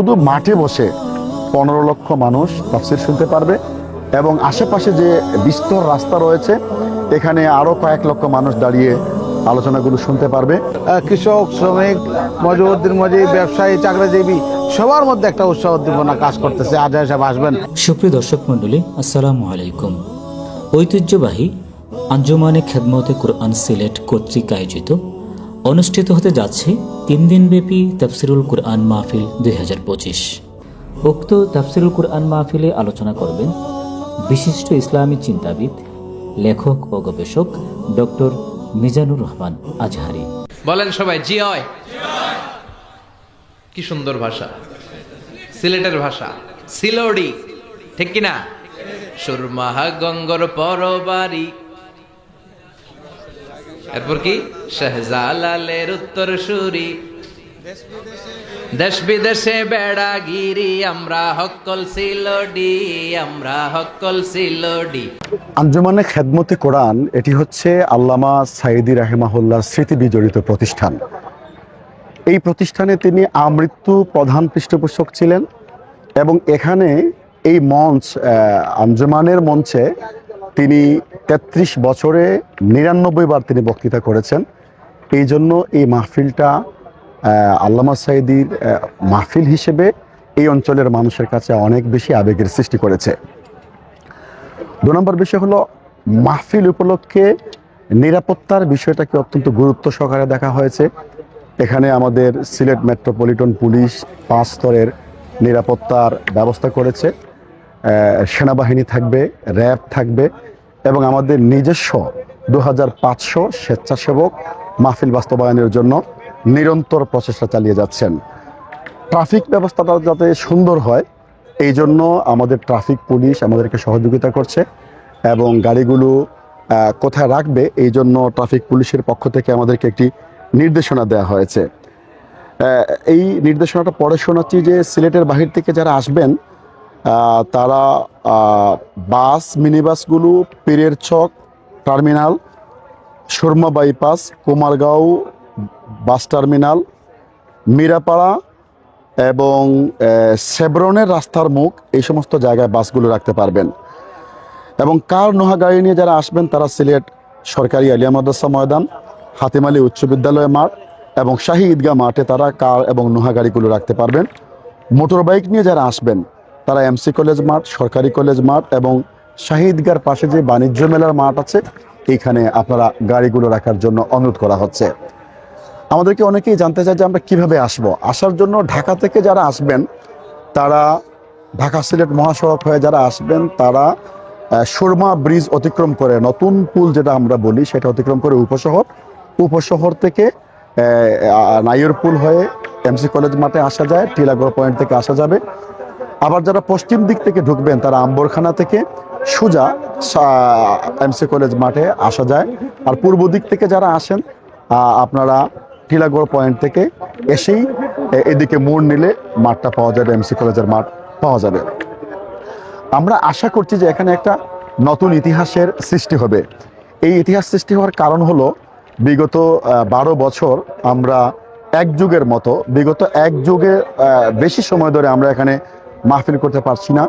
শুধু মাঠে বসে পনেরো লক্ষ মানুষ তাফসির শুনতে পারবে এবং আশেপাশে যে বিস্তর রাস্তা রয়েছে এখানে আরও কয়েক লক্ষ মানুষ দাঁড়িয়ে আলোচনাগুলো শুনতে পারবে। কৃষক শ্রমিক মজুরুদ্দিন মজিব ব্যবসায়ী চাকরিজীবী সবার মধ্যে একটা উৎসাহ উদ্দীপনা কাজ করতেছে। আজহার সাহেব আসবেন। সুপ্রিয় দর্শক মণ্ডলী আসসালামু আলাইকুম। ঐতিহ্যবাহী আঞ্জুমানে খেদমতে কুরআন সিলেট কর্তৃক আয়োজিত অনুষ্ঠিত হতে যাচ্ছে তিন দিনব্যাপী তাফসিরুল কুরআন মাহফিল দুই হাজার পঁচিশ। উক্ত তাফসিরুল কুরআন মাহফিলে আলোচনা করবেন বিশিষ্ট ইসলামী চিন্তাবিদ, লেখক ও গবেষক ডক্টর মিজানুর রহমান আজহারি। বলেন সবাই, জি হয়। কি সুন্দর ভাষা। সিলেটের ভাষা। সিলোডি, ঠিক কিনা? সুরমাহা গঙ্গর পরবারি এরপর কি? শাহজালালের উত্তর সুরি দেশ বিদেশে বেড়াগিরি, আমরা হকল সিলোডি আমরা হকল সিলোডি আঞ্জুমানে খেদমতে কোরআন, এটি হচ্ছে আল্লামা সাইদি রাহেমাহুল্লাহ স্মৃতি বিজড়িত প্রতিষ্ঠান। এই প্রতিষ্ঠানে তিনি আমৃত্যু প্রধান পৃষ্ঠপোষক ছিলেন এবং এখানে এই মঞ্চ আঞ্জুমানের মঞ্চে তিনি তেত্রিশ বছরে নিরানব্বই বার তিনি বক্তৃতা করেছেন। এই জন্য এই মাহফিলটা আল্লামা সাইদির মাহফিল হিসেবে এই অঞ্চলের মানুষের কাছে অনেক বেশি আবেগের সৃষ্টি করেছে। দু নম্বর বিষয় হলো, মাহফিল উপলক্ষে নিরাপত্তার বিষয়টাকে অত্যন্ত গুরুত্ব সহকারে দেখা হয়েছে। এখানে আমাদের সিলেট মেট্রোপলিটন পুলিশ পাঁচ স্তরের নিরাপত্তার ব্যবস্থা করেছে। সেনাবাহিনী থাকবে, র্যাব থাকবে। এবং আমাদের নিজস্ব দু হাজার পাঁচশো স্বেচ্ছাসেবক মাহফিল বাস্তবায়নের জন্য নিরন্তর প্রচেষ্টা চালিয়ে যাচ্ছেন। ট্রাফিক ব্যবস্থাটা যাতে সুন্দর হয়, এই জন্য আমাদের ট্রাফিক পুলিশ আমাদেরকে সহযোগিতা করছে এবং গাড়িগুলো কোথায় রাখবে, এই জন্য ট্রাফিক পুলিশের পক্ষ থেকে আমাদেরকে একটি নির্দেশনা দেওয়া হয়েছে। এই নির্দেশনাটা পরে শোনাচ্ছি যে সিলেটের বাহির থেকে যারা আসবেন তারা বাস মিনি বাসগুলো পীরের চক, terminal, Surma bypass, Kumargaon, bus terminal, Mirapara এবং সেব্রনের রাস্তার মুখ, এই সমস্ত জায়গায় বাসগুলো রাখতে পারবেন। এবং কার নোহা গাড়ি নিয়ে যারা আসবেন, তারা সিলেট সরকারি আলিয়া মাদ্রাসা ময়দান, হাতিম আলী উচ্চ বিদ্যালয় মাঠ এবং শাহী ঈদগাহ মাঠে তারা কার এবং নোহা গাড়িগুলো রাখতে পারবেন। মোটর বাইক নিয়ে যারা আসবেন তারা এমসি কলেজ মাঠ, সরকারি কলেজ মাঠ এবং শাহী ঈদগার পাশে যে বাণিজ্য মেলার মাঠ আছে, এইখানে আপনারা গাড়িগুলো রাখার জন্য অনুরোধ করা হচ্ছে। আমাদেরকে অনেকেই জানতে চায় যে আমরা কীভাবে আসব। আসার জন্য ঢাকা থেকে যারা আসবেন, তারা ঢাকা সিলেট মহাসড়ক হয়ে যারা আসবেন, তারা সুরমা ব্রিজ অতিক্রম করে নতুন পুল যেটা আমরা বলি, সেটা অতিক্রম করে উপশহর। উপশহর থেকে নাইয়ের পুল হয়ে এমসি কলেজ মাঠে আসা যায়, টিলাগড় পয়েন্ট থেকে আসা যাবে। আবার যারা পশ্চিম দিক থেকে ঢুকবেন, তারা আম্বরখানা থেকে সোজা এমসি কলেজ মাঠে আসা যায়। আর পূর্ব দিক থেকে যারা আসেন আপনারা টিলাগড় পয়েন্ট থেকে এসেই এদিকে মোড় নিলে মাঠটা পাওয়া যাবে, এমসি কলেজের মাঠ পাওয়া যাবে। আমরা আশা করছি যে এখানে একটা নতুন ইতিহাসের সৃষ্টি হবে। এই ইতিহাস সৃষ্টি হওয়ার কারণ হলো, বিগত বারো বছর আমরা এক যুগের মতো, বিগত এক যুগে বেশি সময় ধরে আমরা এখানে মাহফিল করতে পারছি না।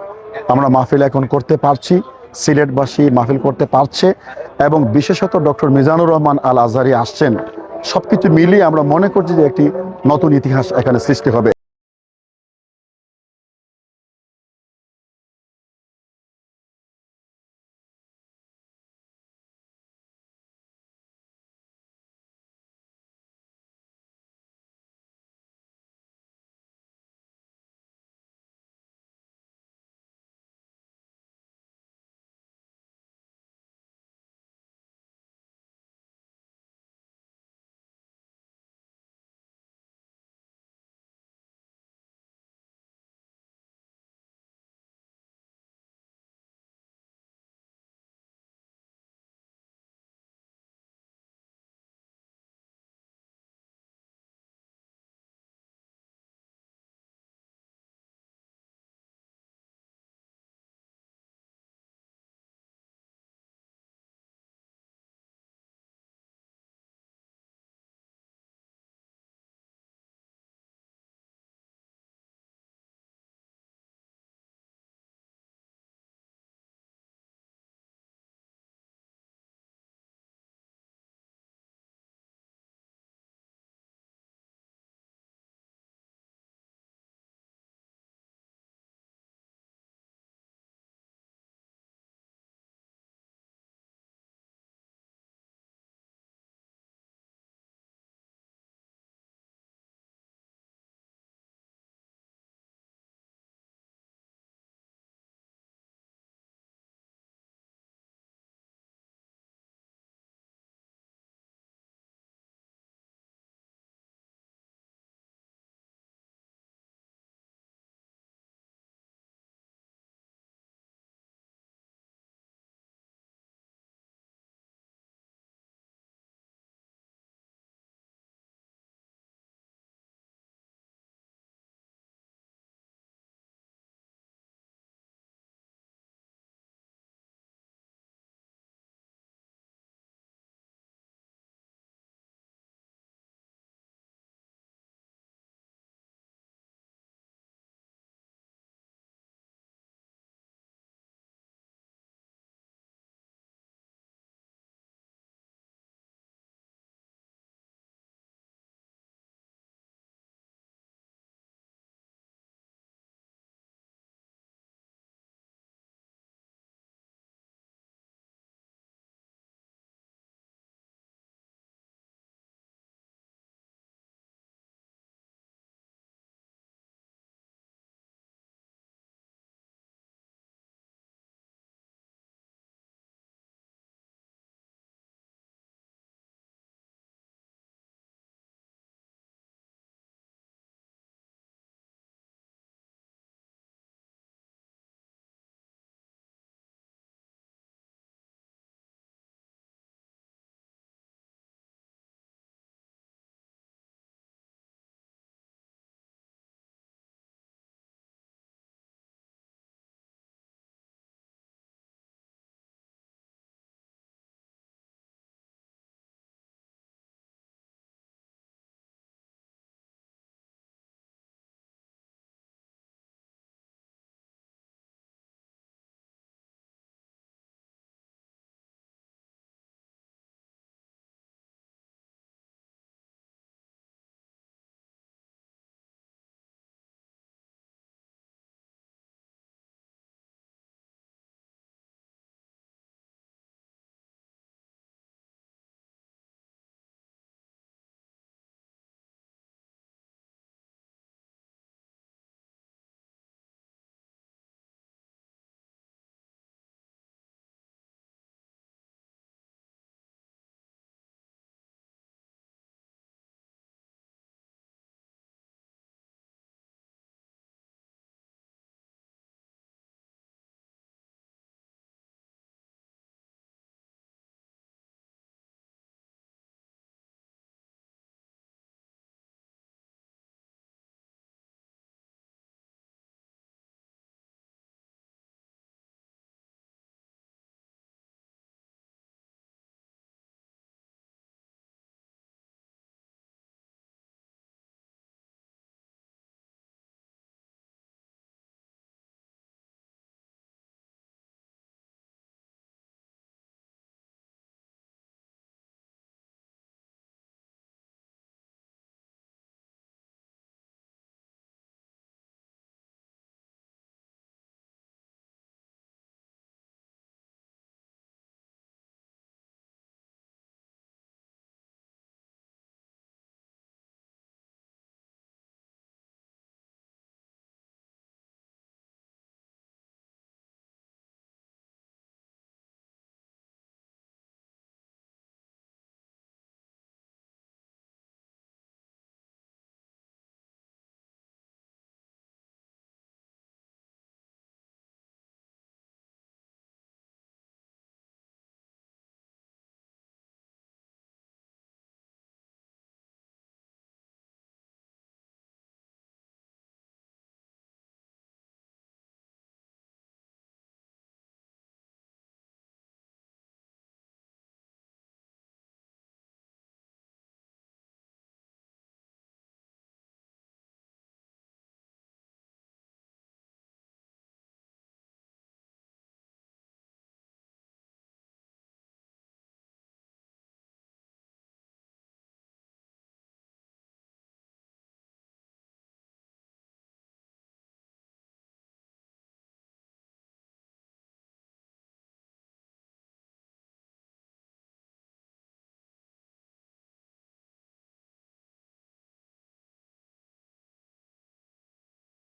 আমরা মাহফিল এখন করতে পারছি, সিলেটবাসী মাহফিল করতে পারছে এবং বিশেষত ডক্টর মিজানুর রহমান আল আজহারি আসছেন। সবকিছু মিলিয়ে আমরা মনে করছি যে একটি নতুন ইতিহাস এখানে সৃষ্টি হবে।